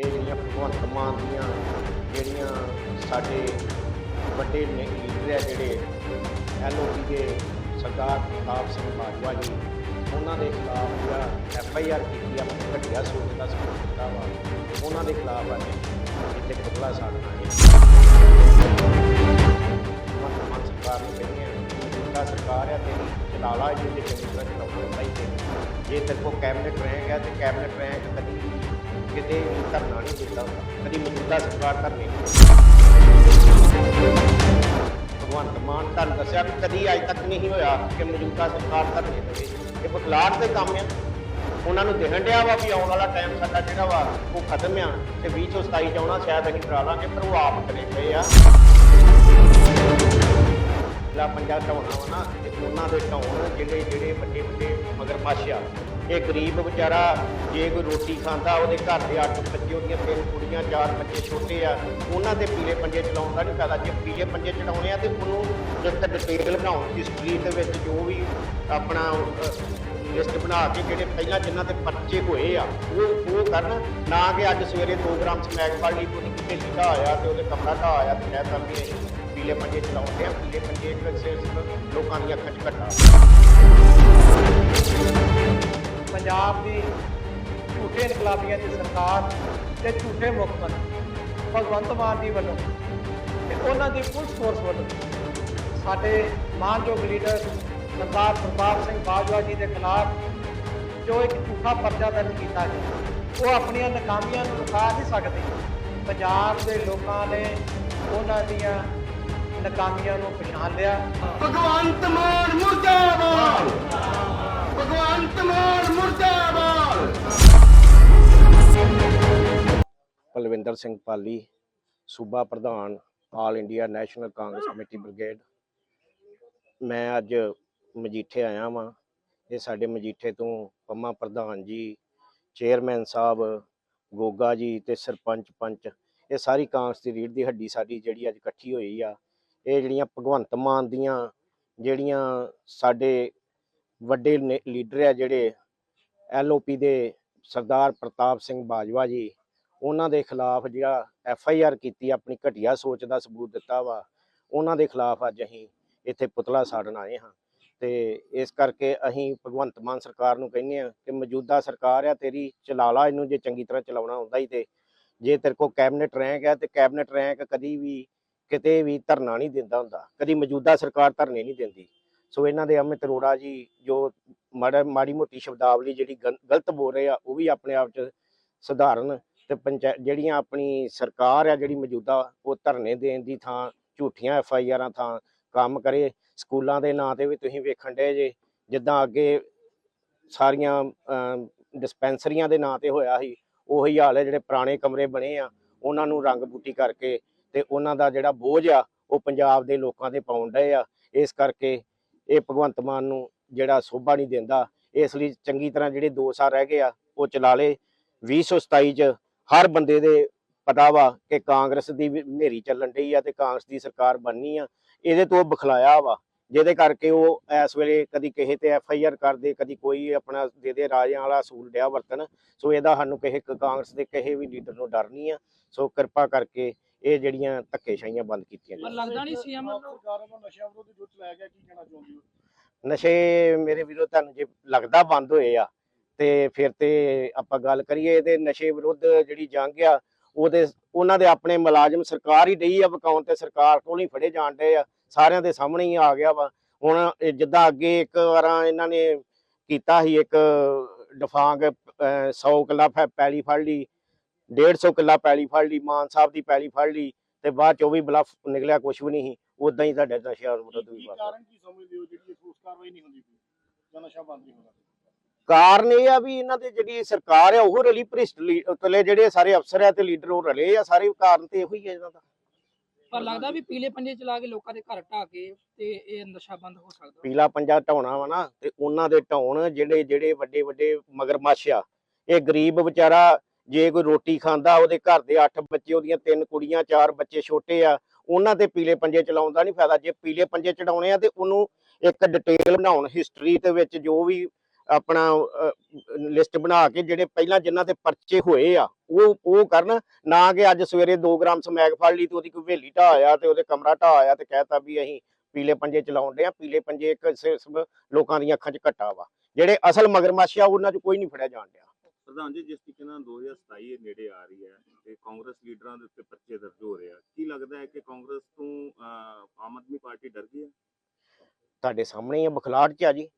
ਇਹ ਜਿਹੜੀਆਂ ਭਗਵੰਤ ਮਾਨ ਦੀਆਂ ਜਿਹੜੀਆਂ ਸਾਡੇ ਵੱਡੇ ਨੇ- ਲੀਡਰ ਆ ਜਿਹੜੇ ਐਲਓਪੀ ਦੇ ਸਰਦਾਰ ਪ੍ਰਤਾਪ ਸਿੰਘ ਬਾਜਵਾ ਜੀ, ਉਹਨਾਂ ਦੇ ਖਿਲਾਫ ਜਿਹੜਾ ਐਫ ਆਈ ਆਰ ਕੀਤੀ ਆ ਘਟੀਆ ਸੋਚ ਦਾ ਸਬੂਤ ਦਿੱਤਾ ਵਾ। ਉਹਨਾਂ ਦੇ ਖਿਲਾਫ ਅੱਜ ਇੱਥੇ ਪੁਤਲਾ ਸਾੜਨਾ ਹੈ। ਮਨ ਸਰਕਾਰ ਨੂੰ ਕਹਿੰਦੇ ਆ ਮੌਜੂਦਾ ਸਰਕਾਰ ਆ ਤੇਰੀ ਚਲਾ ਜਿਹਦੇ ਚੰਗੀ ਚਲਾਉਣਾ ਹੁੰਦਾ ਹੀ ਤੇ ਜੇ ਤੇਰੇ ਕੋਲ ਕੈਬਨਿਟ ਰਹੇਗਾ ਤੇ ਕੈਬਨਿਟ ਰੈਂਕ ਕਦੀ ਕਿਤੇ ਵੀ ਧਰਨਾ ਨਹੀਂ ਦਿੱਤਾ ਹੁੰਦਾ। ਕਦੀ ਮੌਜੂਦਾ ਸਰਕਾਰ ਧਰਨੇ ਭਗਵੰਤ ਮਾਨ ਤੁਹਾਨੂੰ ਦੱਸਿਆ ਵੀ ਕਦੀ ਅੱਜ ਤੱਕ ਨਹੀਂ ਹੋਇਆ ਕਿ ਮੌਜੂਦਾ ਸਰਕਾਰ ਧਰਨੇ ਦੇਵੇ। ਇਹ ਬਖਲਾਟ ਦੇ ਕੰਮ ਆ। ਉਹਨਾਂ ਨੂੰ ਦਿਖਣ ਡਿਆ ਵਾ ਵੀ ਆਉਣ ਵਾਲਾ ਟਾਈਮ ਸਾਡਾ ਜਿਹੜਾ ਵਾ, ਉਹ ਖਤਮ ਆ ਤੇ 2027 ਚ ਆਉਣਾ, ਸ਼ਾਇਦ ਅਸੀਂ ਕਰਾ ਲਾਂਗੇ, ਪਰ ਉਹ ਆਪ ਕਰੇ ਪਏ ਆ। ਲਾ ਪੰਜਾਬ ਢਾਉਣਾ ਵਾ ਨਾ, ਤੇ ਉਹਨਾਂ ਦੇ ਢਾਉਣ ਜਿਹੜੇ ਜਿਹੜੇ ਵੱਡੇ ਵੱਡੇ ਮਗਰਮੱਛ ਆ। ਇਹ ਗਰੀਬ ਵਿਚਾਰਾ ਜੇ ਕੋਈ ਰੋਟੀ ਖਾਂਦਾ, ਉਹਦੇ ਘਰ ਦੇ ਅੱਠ ਬੱਚੇ, ਉਹਦੀਆਂ ਤਿੰਨ ਕੁੜੀਆਂ, ਚਾਰ ਬੱਚੇ ਛੋਟੇ ਆ, ਉਹਨਾਂ ਦੇ ਪੀਲੇ ਪੰਜੇ ਚਲਾਉਣ ਦਾ ਨਹੀਂ ਫਾਇਦਾ। ਜੇ ਪੀਲੇ ਪੰਜੇ ਚੜਾਉਣੇ ਆ, ਤੇ ਉਹਨੂੰ ਇੱਕ ਡਿਟੇਲ ਬਣਾਉਣ ਹਿਸਟਰੀ ਦੇ ਵਿੱਚ ਜੋ ਵੀ ਆਪਣਾ ਲਿਸਟ ਬਣਾ ਕੇ ਜਿਹੜੇ ਪਹਿਲਾਂ ਜਿਨ੍ਹਾਂ ਤੇ ਪਰਚੇ ਹੋਏ ਆ, ਉਹ ਉਹ ਕਰਨ। ਨਾ ਕਿ ਅੱਜ ਸਵੇਰੇ 2 ਗ੍ਰਾਮ ਸਮੈਕ ਫੜ ਲਈ, ਕੋਈ ਕਿਤੇ ਲਿਖਾ ਆਇਆ ਤੇ ਉਹਦੇ ਕਮਰਾ ਢਾਹ ਆਇਆ ਤੇ ਕਹਿ ਤਾ ਵੀ ਅਸੀਂ ਪੰਜੇ ਚਲਾਉਂਦੇ ਆ, ਪੀਲੇ ਪੰਜੇ ਸਿਰਫ ਲੋਕਾਂ ਦੀਆਂ ਅੱਖਾਂ 'ਚ ਘਟਾ। ਪੰਜਾਬ ਦੀ ਝੂਠੇ ਇਨਕਲਾਬੀਆਂ ਦੀ ਸਰਕਾਰ ਤੇ ਝੂਠੇ ਮੁੱਖ ਮੰਤਰੀ ਭਗਵੰਤ ਮਾਨ ਜੀ ਵੱਲੋਂ ਤੇ ਉਹਨਾਂ ਦੀ ਪੁਲਿਸ ਫੋਰਸ ਵੱਲੋਂ ਸਾਡੇ ਮਾਨਯੋਗ ਲੀਡਰ ਸਰਦਾਰ ਪ੍ਰਤਾਪ ਸਿੰਘ ਬਾਜਵਾ ਜੀ ਦੇ ਖਿਲਾਫ ਜੋ ਇੱਕ ਝੂਠਾ ਪਰਚਾ ਦਰਜ ਕੀਤਾ ਗਿਆ ਉਹ ਆਪਣੀਆਂ ਨਾਕਾਮੀਆਂ ਨੂੰ ਲੁਕਾ ਨਹੀਂ ਸਕਦੇ। ਪੰਜਾਬ ਦੇ ਲੋਕਾਂ ਨੇ ਉਹਨਾਂ ਦੀਆਂ ਨਾਕਾਮੀਆਂ ਨੂੰ ਪਛਾਣ ਲਿਆ। ਭਗਵੰਤ ਮਾਨ ਮੁਰਦਾਬਾਦ। ਭਗਵੰਤ ਮਾਨ ਮੁਰਦਾਬਾਦ। ਬਲਵਿੰਦਰ ਸਿੰਘ ਪਾਲੀ ਸੂਬਾ ਪ੍ਰਧਾਨ all India national Congress committee brigade. ਮੈਂ ਅੱਜ ਮਜੀਠੇ ਆਇਆ ਵਾਂ। ਇਹ ਸਾਡੇ ਮਜੀਠੇ ਤੋਂ ਪੰਮਾ ਪ੍ਰਧਾਨ ਜੀ ਚੇਅਰਮੈਨ ਸਾਹਿਬ ਗੋਗਾ ਜੀ ਤੇ ਸਰਪੰਚ ਪੰਚ ਇਹ ਸਾਰੀ ਕਾਂਗਰਸ ਦੀ ਰੀੜ ਦੀ ਹੱਡੀ ਸਾਡੀ ਜਿਹੜੀ ਅੱਜ ਇਕੱਠੀ ਹੋਈ ਆ। ਇਹ ਜਿਹੜੀਆਂ ਭਗਵੰਤ ਮਾਨ ਦੀਆਂ ਜਿਹੜੀਆਂ ਸਾਡੇ ਵੱਡੇ ਨੇ- ਲੀਡਰ ਆ ਜਿਹੜੇ ਐਲਓਪੀ ਦੇ ਸਰਦਾਰ ਪ੍ਰਤਾਪ ਸਿੰਘ ਬਾਜਵਾ ਜੀ, ਉਹਨਾਂ ਦੇ ਖਿਲਾਫ ਜਿਹੜਾ ਐਫ ਆਈ ਆਰ ਕੀਤੀ, ਆਪਣੀ ਘਟੀਆ ਸੋਚ ਦਾ ਸਬੂਤ ਦਿੱਤਾ ਵਾ, ਉਹਨਾਂ ਦੇ ਖਿਲਾਫ ਅੱਜ ਅਸੀਂ ਇੱਥੇ ਪੁਤਲਾ ਸਾੜਨ ਆਏ ਹਾਂ। ਤੇ ਇਸ ਕਰਕੇ ਅਸੀਂ ਭਗਵੰਤ ਮਾਨ ਸਰਕਾਰ ਨੂੰ ਕਹਿੰਦੇ ਆ ਕਿ ਮੌਜੂਦਾ ਸਰਕਾਰ ਆ, ਤੇਰੀ ਚਲਾ ਲਾ, ਇਹਨੂੰ ਜੇ ਚੰਗੀ ਤਰ੍ਹਾਂ ਚਲਾਉਣਾ ਹੁੰਦਾ ਹੀ ਤੇ, ਜੇ ਤੇਰੇ ਕੋਲ ਕੈਬਨਿਟ ਰੈਂਕ ਹੈ ਤੇ ਕੈਬਨਿਟ ਰੈਂਕ ਕਦੀ ਵੀ ਕਿਤੇ ਵੀ ਧਰਨਾ ਨਹੀਂ ਦਿੰਦਾ ਹੁੰਦਾ, ਕਦੀ ਮੌਜੂਦਾ ਸਰਕਾਰ ਧਰਨੇ ਨਹੀਂ ਦਿੰਦੀ। ਸੋ ਇਹਨਾਂ ਦੇ ਅਮਿਤ ਅਰੋੜਾ ਜੀ, ਜੋ ਮਾੜਾ, ਮਾੜੀ ਮੋਟੀ ਸ਼ਬਦਾਵਲੀ ਜਿਹੜੀ ਗਲ- ਗਲਤ ਬੋਲ ਰਹੇ ਆ, ਉਹ ਵੀ ਆਪਣੇ ਆਪ ਚ ਸੁਧਾਰਨ ਤੇ ਪੰਚਾਇਤ ਜਿਹੜੀਆਂ ਆਪਣੀ ਸਰਕਾਰ ਆ, ਜਿਹੜੀ ਮੌਜੂਦਾ, ਉਹ ਧਰਨੇ ਦੇਣ ਦੀ ਥਾਂ, ਝੂਠੀਆਂ ਐਫ ਆਈ ਆਰਾਂ ਥਾਂ ਕੰਮ ਕਰੇ, ਸਕੂਲਾਂ ਦੇ ਨਾਂ ਤੇ ਵੀ ਤੁਸੀਂ ਵੇਖਣ ਡਏ ਜੇ, ਜਿੱਦਾਂ ਅੱਗੇ ਸਾਰੀਆਂ ਡਿਸਪੈਂਸਰੀਆਂ ਦੇ ਨਾਂ ਤੇ ਹੋਇਆ ਸੀ, ਉਹੀ ਹਾਲ ਹੈ, ਜਿਹੜੇ ਪੁਰਾਣੇ ਕਮਰੇ ਬਣੇ ਆ, ਉਹਨਾਂ ਨੂੰ ਰੰਗ ਬੂਟੀ ਕਰਕੇ ਤੇ ਉਹਨਾਂ ਦਾ ਜਿਹੜਾ ਬੋਝ ਆ, ਉਹ ਪੰਜਾਬ ਦੇ ਲੋਕਾਂ ਤੇ ਪਾਉਣ ਡਏ ਆ। ਇਸ ਕਰਕੇ ਇਹ ਭਗਵੰਤ ਮਾਨ ਨੂੰ ਜਿਹੜਾ ਸੋਭਾ ਨਹੀਂ ਦਿੰਦਾ, ਇਸ ਲਈ ਚੰਗੀ ਤਰ੍ਹਾਂ ਜਿਹੜੇ 2 ਸਾਲ ਰਹਿ ਗਏ ਆ, ਉਹ ਚਲਾ ਲੇ 2027 ਚ ਹਰ ਬੰਦੇ ਦੇ ਪਤਾ ਵਾ ਕਿ ਕਾਂਗਰਸ ਦੀ ਵੀ ਹਨੇਰੀ ਚੱਲਣ ਢਈ ਆ ਤੇ ਕਾਂਗਰਸ ਦੀ ਸਰਕਾਰ ਬਣਨੀ ਆ। ਇਹਦੇ ਤੋਂ ਬਖਲਾਇਆ ਵਾ, ਜਿਹਦੇ ਕਰਕੇ ਉਹ ਇਸ ਵੇਲੇ ਕਦੀ ਕਿਸੇ ਤੇ ਐਫ ਆਈ ਆਰ ਕਰਦੇ, ਕਦੀ ਕੋਈ ਆਪਣਾ ਦੇ ਦੇ ਰਾਜਿਆਂ ਵਾਲਾ ਅਸੂਲ ਡਿਆ ਵਰਤਨ ਸੋ ਇਹਦਾ ਸਾਨੂੰ ਕਿਸੇ ਕ- ਕਾਂਗਰਸ ਦੇ ਕਿਸੇ ਵੀ ਲੀਡਰ ਨੂੰ ਡਰ ਨਹੀਂ ਆ। ਸੋ ਕਿਰਪਾ ਕਰਕੇ ਇਹ ਜਿਹੜੀਆਂ ਧੱਕੇਸ਼ਾਹੀਆਂ ਬੰਦ ਕੀਤੀਆਂ ਪਰ ਜਾਣ। ਲੱਗਦਾ ਨਹੀਂ ਸੀਐਮ ਨਸ਼ਾ ਵਿਰੋਧੀ ਜੁੱਟ ਲਾਇਆ ਗਿਆ ਕੀ ਕਹਿਣਾ ਚਾਹੁੰਦੇ ਹੋ? ਨਸ਼ੇ ਮੇਰੇ ਵੀਰੋ ਤੁਹਾਨੂੰ ਜੇ ਲੱਗਦਾ ਬੰਦ ਹੋਏ ਆ ਤੇ ਫਿਰ ਤੇ ਆਪਾਂ ਗੱਲ ਕਰੀਏ ਤੇ ਨਸ਼ੇ ਵਿਰੁੱਧ ਜਿਹੜੀ ਜੰਗ ਆ ਉਹਦੇ ਉਹਨਾਂ ਦੇ ਆਪਣੇ ਮੁਲਾਜ਼ਮ ਸਰਕਾਰ ਹੀ ਡਈ ਆ ਵਿਕਾਉਣ ਤੇ ਸਰਕਾਰ ਕੋਲ ਹੀ ਫੜੇ ਜਾਣ ਡਏ ਆ। ਸਾਰਿਆਂ ਦੇ ਸਾਹਮਣੇ ਹੀ ਆ ਗਿਆ ਵਾ। ਹੁਣ ਇਹ ਜਿੱਦਾਂ ਅੱਗੇ ਇੱਕ ਵਾਰਾਂ ਇਹਨਾਂ ਨੇ ਕੀਤਾ ਸੀ ਇੱਕ ਡਫਾਂਗ 100 ਕਿੱਲਾ ਫੈ- ਪੈਲੀ ਫੜ ਲਈ। 150 ਕਿੱਲਾ ਪੈਲੀ ਫੜ ਲਈ ਮਾਨ ਸਾਹਿਬ ਦੀ ਪੈਲੀ ਫੜ ਲਈ ਤੇ ਬਾਅਦ ਚ ਉਹ ਵੀ ਬਲਫ ਨਿਕਲਿਆ ਕੁਝ ਵੀ ਨਹੀਂ ਉਦਾਂ ਹੀ ਤੁਹਾਡੇ ਨਸ਼ਿਆਂ ਵਿਰੁੱਧ ਵੀ ਬਸ ਕਾਰਨ ਕੀ ਸਮਝਦੇ ਹੋ ਜਿਹੜੀ ਇਹ ਠੋਸ ਕਾਰਵਾਈ ਨਹੀਂ ਹੁੰਦੀ ਪਈ? ਜਾਂ ਨਸ਼ਾ ਬੰਦ ਨਹੀਂ ਹੁੰਦਾ ਕਾਰਨ ਇਹ ਆ ਵੀ ਇਹਨਾਂ ਦੇ ਜਿਹੜੀ ਸਰਕਾਰ ਆ ਉਹ ਰਲੀ ਭ੍ਰਿਸ਼ਟ ਲੀ- ਉਤਲੇ ਜਿਹੜੇ ਸਾਰੇ ਅਫਸਰ ਆ ਤੇ ਲੀਡਰ ਉਹ ਰਲੇ ਆ ਸਾਰੇ ਕਾਰਨ ਤੇ ਇਹੋ ਹੀ ਹੈ ਇਹਨਾਂ ਦਾ। ਪਰ ਲੱਗਦਾ ਵੀ ਪੀਲੇ ਪੰਜੇ ਚਲਾ ਕੇ ਲੋਕਾਂ ਦੇ ਘਰ ਢਾ ਕੇ ਤੇ ਇਹ ਨਸ਼ਾ ਬੰਦ ਹੋ ਸਕਦਾ। ਪੀਲਾ ਪੰਜਾ ਢਾਉਣਾ ਵਾ ਨਾ ਤੇ ਉਹਨਾਂ ਦੇ ਢਾਉਣ ਜਿਹੜੇ ਜਿਹੜੇ ਵੱਡੇ ਵੱਡੇ ਮਗਰਮੱਛ ਆ ਇਹ ਗਰੀਬ ਵਿਚਾਰਾ ਜੇ ਕੋਈ ਰੋਟੀ ਖਾਂਦਾ, ਉਹਦੇ ਘਰ ਦੇ 8 ਬੱਚੇ, ਉਹਦੀਆਂ ਤਿੰਨ ਕੁੜੀਆਂ, ਚਾਰ ਬੱਚੇ ਛੋਟੇ ਆ, ਉਹਨਾਂ ਤੇ ਪੀਲੇ ਪੰਜੇ ਚਲਾਉਣ ਦਾ ਨਹੀਂ ਫਾਇਦਾ। ਜੇ ਪੀਲੇ ਪੰਜੇ ਚੜਾਉਣੇ ਆ ਤੇ ਉਹਨੂੰ ਇੱਕ ਡਿਟੇਲ ਬਣਾਉਣ ਹਿਸਟਰੀ ਦੇ ਵਿੱਚ ਜੋ ਵੀ ਆਪਣਾ ਲਿਸਟ ਬਣਾ ਕੇ ਜਿਹੜੇ ਪਹਿਲਾਂ ਜਿਨ੍ਹਾਂ ਤੇ ਪਰਚੇ ਹੋਏ ਆ, ਉਹ ਉਹ ਕਰਨ। ਨਾ ਕਿ ਅੱਜ ਸਵੇਰੇ 2 ਗ੍ਰਾਮ ਸਮੈਕ ਫੜ ਲਈ ਤੇ ਉਹਦੀ ਕੋਈ ਹਵੇਲੀ ਢਾਹ ਆਇਆ ਤੇ ਉਹਦੇ ਕਮਰਾ ਢਾਹ ਆਇਆ ਤੇ ਕਹਿਤਾ ਵੀ ਅਸੀਂ ਪੀਲੇ ਪੰਜੇ ਚਲਾਉਣ ਦੇ ਆ। ਪੀਲੇ ਪੰਜੇ ਇੱਕ ਲੋਕਾਂ ਦੀਆਂ ਅੱਖਾਂ 'ਚ ਘੱਟਾ ਵਾ। ਜਿਹੜੇ ਅਸਲ ਮਗਰਮੱਛ ਆ, ਉਹਨਾਂ 'ਚ ਕੋਈ ਨਹੀਂ ਫੜਿਆ ਜਾਣ ਡਿਆ। ਪ੍ਰਧਾਨ ਜੀ, ਜਿਸ ਤਰੀਕੇ ਨਾਲ 2027 ਨੇੜੇ ਆ ਰਹੀ ਹੈ ਤੇ ਕਾਂਗਰਸ ਲੀਡਰਾਂ ਦੇ ਉੱਤੇ ਪਰਚੇ ਦਰਜ ਹੋ ਰਹੇ ਆ, ਕੀ ਲੱਗਦਾ ਹੈ ਕਿ ਕਾਂਗਰਸ ਤੋਂ ਆਮ ਆਦਮੀ ਪਾਰਟੀ ਡਰ ਗਈ ਹੈ? ਤੁਹਾਡੇ ਸਾਹਮਣੇ ਹੀ ਆ 'ਚ ਆ ਜੀ।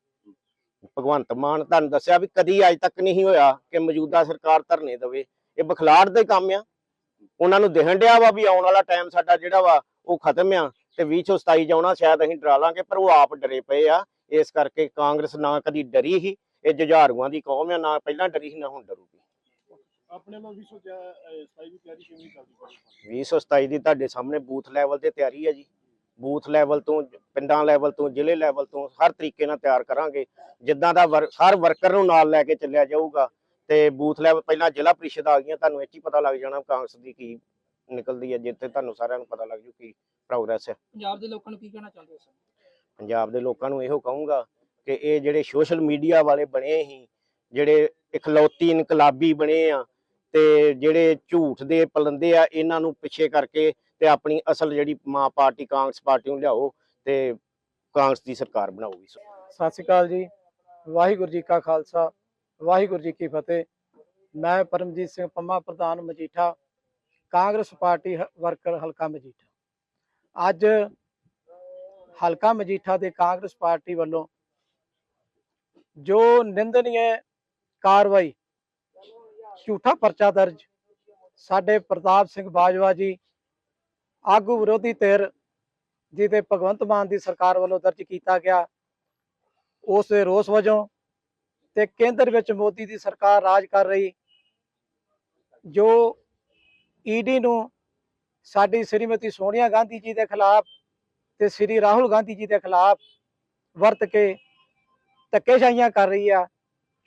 ਭਗਵੰਤ ਮਾਨ ਤੁਹਾਨੂੰ ਦੱਸਿਆ ਵੀ ਕਦੀ ਅੱਜ ਤੱਕ ਨਹੀਂ ਹੋਇਆ ਕਿ ਮੌਜੂਦਾ ਸਰਕਾਰ ਧਰਨੇ ਦੇਵੇ। ਇਹ ਬਖਲਾਟ ਦਾ ਹੀ ਕੰਮ ਆ। ਉਹਨਾਂ ਨੂੰ ਦਿਖਣ ਡਿਆ ਵਾ ਵੀ ਆਉਣ ਵਾਲਾ ਟਾਈਮ ਸਾਡਾ ਜਿਹੜਾ ਵਾ, ਉਹ ਖਤਮ ਆ ਤੇ 2027 ਜਾਉਣਾ ਸ਼ਾਇਦ ਅਸੀਂ ਡਰਾ ਲਾਂਗੇ, ਪਰ ਉਹ ਆਪ ਡਰੇ ਪਏ ਆ। ਇਸ ਕਰਕੇ ਕਾਂਗਰਸ ਨਾ ਕਦੀ ਡਰੀ ਹੀ ਇਹ ਜੁਝਾਰੂਆਂ ਦੀ ਕੌਮ ਆ ਨਾ ਪਹਿਲਾਂ ਡਰੀ ਸੀ ਨਾ ਹੁਣ ਡਰੂਗੀ ਆਪਣੇ ਵੱਲੋਂ 227 ਦੀ ਤਿਆਰੀ ਕਿਵੇਂ ਚੱਲਦੀ ਪਈ? 2027 ਦੀ ਤੁਹਾਡੇ ਸਾਹਮਣੇ ਬੂਥ ਲੈਵਲ ਤੇ ਤਿਆਰੀ ਹੈ ਜੀ। ਬੂਥ ਲੈਵਲ ਤੋਂ ਪਿੰਡਾਂ ਲੈਵਲ ਤੋਂ ਜ਼ਿਲ੍ਹੇ ਲੈਵਲ ਤੋਂ ਹਰ ਤਰੀਕੇ ਨਾਲ ਤਿਆਰ ਕਰਾਂਗੇ। ਜਿੱਦਾਂ ਦਾ ਹਰ ਵਰਕਰ ਨੂੰ ਨਾਲ ਲੈ ਕੇ ਚੱਲਿਆ ਜਾਊਗਾ ਤੇ ਬੂਥ ਲੈਵਲ ਪਹਿਲਾਂ ਜ਼ਿਲ੍ਹਾ ਪ੍ਰੀਸ਼ਦ ਆ ਗਈਆਂ ਤੁਹਾਨੂੰ ਹੀ ਪਤਾ ਲੱਗ ਜਾਣਾ ਕਾਂਗਰਸ ਦੀ ਕੀ ਨਿਕਲਦੀ ਹੈ ਜਿੱਥੇ ਤੁਹਾਨੂੰ ਸਾਰਿਆਂ ਨੂੰ ਪਤਾ ਲੱਗ ਜੂ ਕੀ ਪ੍ਰੋਗਰੈਸ ਹੈ ਪੰਜਾਬ ਦੇ ਲੋਕਾਂ ਨੂੰ ਕੀ ਕਹਿਣਾ ਚਾਹੁੰਦੇ ਹੋ ਪੰਜਾਬ ਦੇ ਲੋਕਾਂ ਨੂੰ ਇਹੋ ਕਹੂੰਗਾ ਕਿ ਇਹ ਜਿਹੜੇ ਸੋਸ਼ਲ ਮੀਡੀਆ ਵਾਲੇ ਬਣੇ ਹੀ ਜਿਹੜੇ ਇਖਲੌਤੀ ਇਨਕਲਾਬੀ ਬਣੇ ਆ ਤੇ ਜਿਹੜੇ ਝੂਠ ਦੇ ਪਲੰਦੇ ਆ, ਇਹਨਾਂ ਨੂੰ ਪਿੱਛੇ ਕਰਕੇ ਤੇ ਆਪਣੀ ਅਸਲ ਜਿਹੜੀ ਮਾਂ ਪਾਰਟੀ ਕਾਂਗਰਸ ਪਾਰਟੀ ਨੂੰ ਲਿਆਓ ਤੇ ਕਾਂਗਰਸ ਦੀ ਸਰਕਾਰ ਬਣਾਓਗੀ ਸਤਿ ਸ਼੍ਰੀ ਅਕਾਲ ਜੀ। ਵਾਹਿਗੁਰੂ ਜੀ ਕਾ ਖਾਲਸਾ, ਵਾਹਿਗੁਰੂ ਜੀ ਕੀ ਫਤਿਹ। ਮੈਂ ਪਰਮਜੀਤ ਸਿੰਘ ਪੰਮਾ, ਪ੍ਰਧਾਨ ਮਜੀਠਾ, ਕਾਂਗਰਸ ਪਾਰਟੀ ਹ- ਵਰਕਰ ਹਲਕਾ ਮਜੀਠਾ। ਅੱਜ ਹਲਕਾ ਮਜੀਠਾ ਦੇ ਕਾਂਗਰਸ ਪਾਰਟੀ ਵੱਲੋਂ ਜੋ ਨਿੰਦਨੀਏ ਕਾਰਵਾਈ, ਝੂਠਾ ਪਰਚਾ ਦਰਜ। ਸਾਡੇ ਪ੍ਰਤਾਪ ਸਿੰਘ ਬਾਜਵਾ ਜੀ, ਆਗੂ ਵਿਰੋਧੀ ਧਿਰ, ਜਿਹਦੇ ਭਗਵੰਤ ਮਾਨ ਦੀ ਸਰਕਾਰ ਵੱਲੋਂ ਦਰਜ ਕੀਤਾ ਗਿਆ, ਉਸ ਦੇ ਰੋਸ ਵਜੋਂ ਤੇ ਕੇਂਦਰ ਵਿੱਚ ਮੋਦੀ ਦੀ ਸਰਕਾਰ ਰਾਜ ਕਰ ਰਹੀ, ਜੋ ਈਡੀ ਨੂੰ ਸਾਡੀ ਸ੍ਰੀਮਤੀ ਸੋਨੀਆ ਗਾਂਧੀ ਜੀ ਦੇ ਖਿਲਾਫ ਤੇ ਸ੍ਰੀ ਰਾਹੁਲ ਗਾਂਧੀ ਜੀ ਦੇ ਖਿਲਾਫ ਵਰਤ ਕੇ ਧੱਕੇਸ਼ਾਹੀਆਂ ਕਰ ਰਹੀ ਆ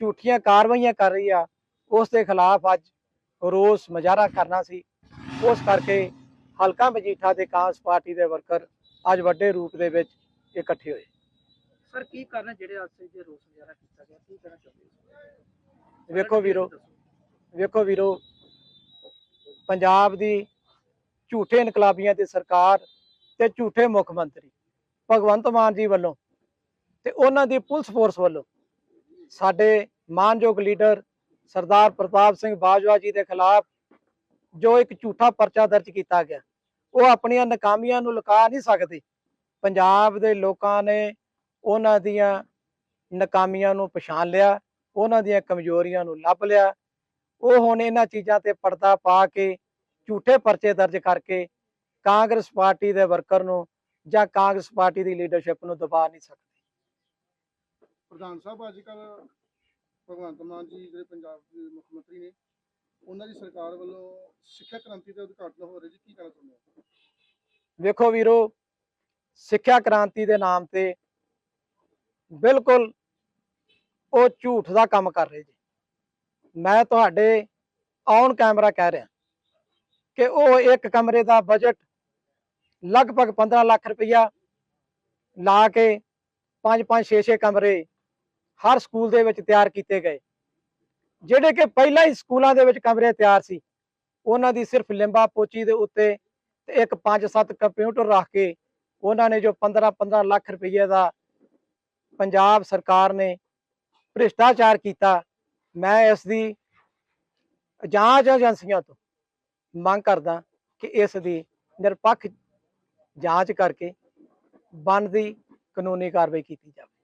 ਝੂਠੀਆਂ ਕਾਰਵਾਈਆਂ ਕਰ ਰਹੀ ਆ ਉਸ ਦੇ ਖਿਲਾਫ ਅੱਜ ਰੋਸ ਮੁਜ਼ਾਹਰਾ ਕਰਨਾ ਸੀ। ਉਸ ਕਰਕੇ ਹਲਕਾ ਮਜੀਠਾ ਦੇ ਕਾਂਗਰਸ ਪਾਰਟੀ ਦੇ ਵਰਕਰ ਅੱਜ ਵੱਡੇ ਰੂਪ ਦੇ ਵਿੱਚ ਇਕੱਠੇ ਹੋਏ। ਸਰ ਕੀ ਕਰਨਾ ਜਿਹੜੇ ਅੱਜ ਦੇ ਰੋਸ ਵਗੈਰਾ ਕੀਤਾ ਗਿਆ? ਕੀ ਕਹਿਣਾ ਚਾਹੁੰਦੇ ਵੇਖੋ ਵੀਰੋ ਵੇਖੋ ਵੀਰੋ ਪੰਜਾਬ ਦੀ ਝੂਠੇ ਇਨਕਲਾਬੀਆਂ ਦੀ ਸਰਕਾਰ ਤੇ ਝੂਠੇ ਮੁੱਖ ਮੰਤਰੀ ਭਗਵੰਤ ਮਾਨ ਜੀ ਵੱਲੋਂ ਤੇ ਉਹਨਾਂ ਦੀ ਪੁਲਿਸ ਫੋਰਸ ਵੱਲੋਂ ਸਾਡੇ ਮਾਨਯੋਗ ਲੀਡਰ ਸਰਦਾਰ ਪ੍ਰਤਾਪ ਸਿੰਘ ਬਾਜਵਾ ਜੀ ਦੇ ਖਿਲਾਫ ਜੋ ਇੱਕ ਝੂਠਾ ਪਰਚਾ ਦਰਜ ਕੀਤਾ ਗਿਆ, ਉਹ ਆਪਣੀਆਂ ਨਾਕਾਮੀਆਂ ਨੂੰ ਲੁਕਾ ਨਹੀਂ ਸਕਦੇ। ਪੰਜਾਬ ਦੇ ਲੋਕਾਂ ਨੇ ਉਹਨਾਂ ਦੀਆਂ ਨਾਕਾਮੀਆਂ ਨੂੰ ਪਛਾਣ ਲਿਆ, ਉਹਨਾਂ ਦੀਆਂ ਕਮਜ਼ੋਰੀਆਂ ਨੂੰ ਲੱਭ ਲਿਆ। ਉਹ ਹੁਣ ਇਹਨਾਂ ਚੀਜ਼ਾਂ ਤੇ ਪਰਦਾ ਪਾ ਕੇ ਝੂਠੇ ਪਰਚੇ ਦਰਜ ਕਰਕੇ ਕਾਂਗਰਸ ਪਾਰਟੀ ਦੇ ਵਰਕਰ ਨੂੰ ਜਾਂ ਕਾਂਗਰਸ ਪਾਰਟੀ ਦੀ ਲੀਡਰਸ਼ਿਪ ਨੂੰ ਦਬਾ ਨਹੀਂ ਸਕਦੇ। ਪ੍ਰਧਾਨ ਸਾਹਿਬ ਅੱਜ ਕੱਲ ਭਗਵੰਤ ਮਾਨ ਜੀ ਜਿਹੜੇ ਪੰਜਾਬ ਦੇ ਮੁੱਖ ਮੰਤਰੀ ਨੇ, ਉਹਨਾਂ ਦੀ ਸਰਕਾਰ ਵੱਲੋਂ ਸਿੱਖਿਆ ਕ੍ਰਾਂਤੀ ਦਾ ਉਦਘਾਟਨ ਹੋ ਰਿਹਾ ਜੀ, ਕੀ ਕਹਿਣਾ ਚਾਹੁੰਦੇ ਹੋ? ਵੇਖੋ ਵੀਰੋ, ਸਿੱਖਿਆ ਕ੍ਰਾਂਤੀ ਦੇ ਨਾਮ ਤੇ ਬਿਲਕੁਲ ਉਹ ਝੂਠ ਦਾ ਕੰਮ ਕਰ ਰਹੇ ਜੀ। ਮੈਂ ਤੁਹਾਡੇ ਔਨ ਕੈਮਰਾ ਕਹਿ ਰਿਹਾ ਕਿ ਉਹ ਇੱਕ ਕਮਰੇ ਦਾ ਬਜਟ ਲਗਭਗ 15 ਲੱਖ ਰੁਪਈਆ ਲਾ ਕੇ 5-5 6-6 ਕਮਰੇ ਹਰ ਸਕੂਲ ਦੇ ਵਿੱਚ ਤਿਆਰ ਕੀਤੇ ਗਏ। ਜਿਹੜੇ ਕਿ ਪਹਿਲਾਂ ਹੀ ਸਕੂਲਾਂ ਦੇ ਵਿੱਚ ਕਮਰੇ ਤਿਆਰ ਸੀ, ਉਹਨਾਂ ਦੀ ਸਿਰਫ ਲਿੰਬਾ ਪੋਚੀ ਦੇ ਉੱਤੇ ਤੇ ਇੱਕ 5-7 ਕੰਪਿਊਟਰ ਰੱਖ ਕੇ ਉਹਨਾਂ ਨੇ ਜੋ 15-15 ਲੱਖ ਰੁਪਏ ਦਾ ਪੰਜਾਬ ਸਰਕਾਰ ਨੇ ਭ੍ਰਿਸ਼ਟਾਚਾਰ ਕੀਤਾ, ਮੈਂ ਇਸ ਦੀ ਜਾਂਚ ਏਜੰਸੀਆਂ ਤੋਂ ਮੰਗ ਕਰਦਾ ਕਿ ਇਸ ਦੀ ਨਿਰਪੱਖ ਜਾਂਚ ਕਰਕੇ ਬਣਦੀ ਕਾਨੂੰਨੀ ਕਾਰਵਾਈ ਕੀਤੀ ਜਾਵੇ।